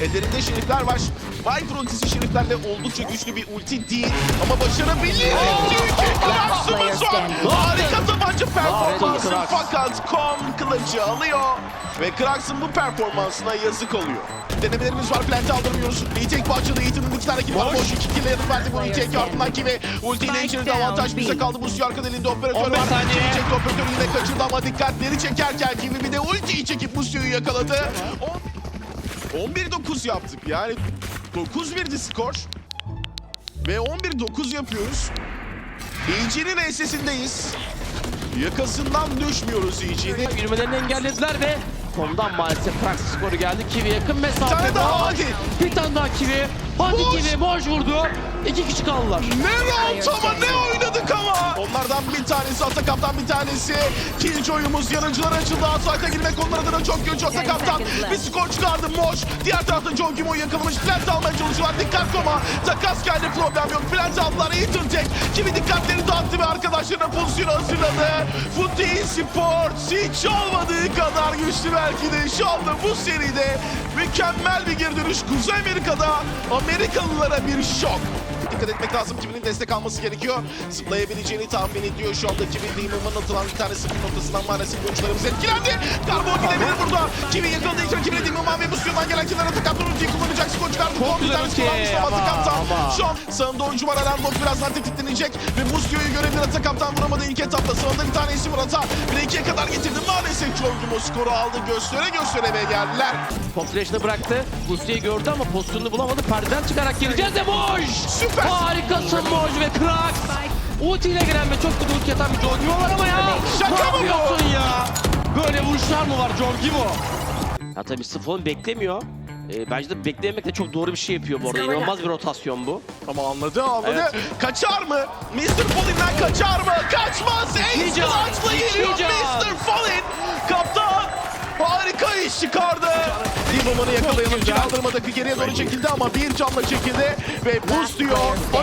Ellerinde şerifler var. Viper ultisi şeriflerle oldukça güçlü bir ulti değil. Ama başarabilir. Krax'ımız var. Harika tabanca performansı fakat Kom kılıcı alıyor. Ve Krax'ın bu performansına yazık oluyor. Denemelerimiz var. Plant'i aldırmıyoruz. Retake başladı. Ethan'ın iki tane kill var. Boş iki kill yanı verdi bu retake ardından ki ve ultiyle içeride avantaj bize kaldı. Bu suyu arkada elinde operatör 15 var. Kimi çekti operatörü yine kaçırdı ama dikkatleri çekerken kimi bir de ultiyi çekip bu suyu yakaladı. On- 11-9 yaptık. Yani 9-1'di skor. Ve 11-9 yapıyoruz. EG'nin SS'indeyiz. Yakasından düşmüyoruz EG'nin. Yürümelerini engellediler ve Tom'dan maalesef Prax skoru geldi. Kivi yakın Bir mesafe. tane daha Moj. hadi. Bir tane daha Kivi. Hadi Moj. Kivi. Moj vurdu. İki kişi kaldılar. Ne round ama ne oynadık ama. Onlardan bir tanesi Atakap'tan bir tanesi. Killjoy'umuz yanıcılar açıldı. Asayt'a girmek onlar adına çok güç. Atakap'tan bir skor çıkardı Moş. Diğer tarafta John Gimo'yu yakalamış. Plant almaya çalışıyorlar. Dikkat koma. Takas geldi problem yok. Plant aldılar. Ethan tek. Kimi dikkatleri dağıttı ve arkadaşlarına pozisyonu hazırladı. Footy Sports hiç olmadığı kadar güçlü belki de şu anda bu seride mükemmel bir geri dönüş. Kuzey Amerika'da Amerikalılara bir şok. Dikkat etmek lazım. Kiminin destek alması gerekiyor. Zıplayabileceğini tahmin ediyor. Şu anda Kimi Demon'un atılan bir tane sıfır noktasından maalesef oyuncularımız etkilendi. Karbon gidebilir burada. Kimi yakaladığı için Kimi Demon ve bu suyundan gelen kenara Atakaptan ultiyi kullanacak. Skor çıkardı. Çok güzel ulti ama ama. Şu an sağında oyuncu var. Alarmok birazdan tetiklenecek. Ve Muskio'yu görebilir. Atakaptan vuramadı ilk etapta. Sağında bir tane isim var. Ata. Bile ikiye kadar getirdi. Maalesef Jorgimo skoru aldı. Göstere göstere ve geldiler. Top bıraktı. Gusti'yi gördü ama pozisyonunu bulamadı. Perdeden çıkarak gireceğiz de Moj. Süper. Harikasın Moj ve Krax. Ulti ile giren ve çok kötü ulti atan bir John Gimo var ama ya. Şaka mı bu? ya? Böyle vuruşlar mı var John Gimo? Ya tabii Sifon beklemiyor. Ee, bence de beklemek de çok doğru bir şey yapıyor bu arada. İnanılmaz bir rotasyon bu. Ama anladı anladı. Evet. Kaçar mı? Mr. Fallen'den kaçar mı? Kaçmaz. Ace iki geliyor. Mr. Fallen. Kaptan harika iş çıkardı. Yakalayalım. güzel. Kaldırmadaki geriye doğru çekildi ama bir canla çekildi. Ve boost diyor.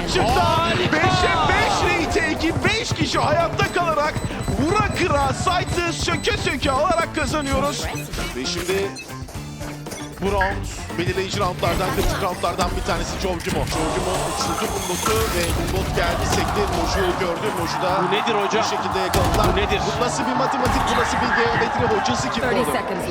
Açıkta Harika. 5'e 5 retake'i 5 kişi hayatta kalarak vura kıra site'ı söke söke alarak kazanıyoruz. Ve şimdi bu round belirleyici roundlardan, kritik roundlardan bir tanesi Jovgimo. Jovgimo uçurdu Bumbot'u ve Bumbot geldi sekti. Moju'yu gördü. Moju da Bu nedir hocam? bu şekilde yakaladılar. Bu nedir? Bu nasıl bir matematik, bu nasıl bir geometri hocası kim 30 oldu? seconds left.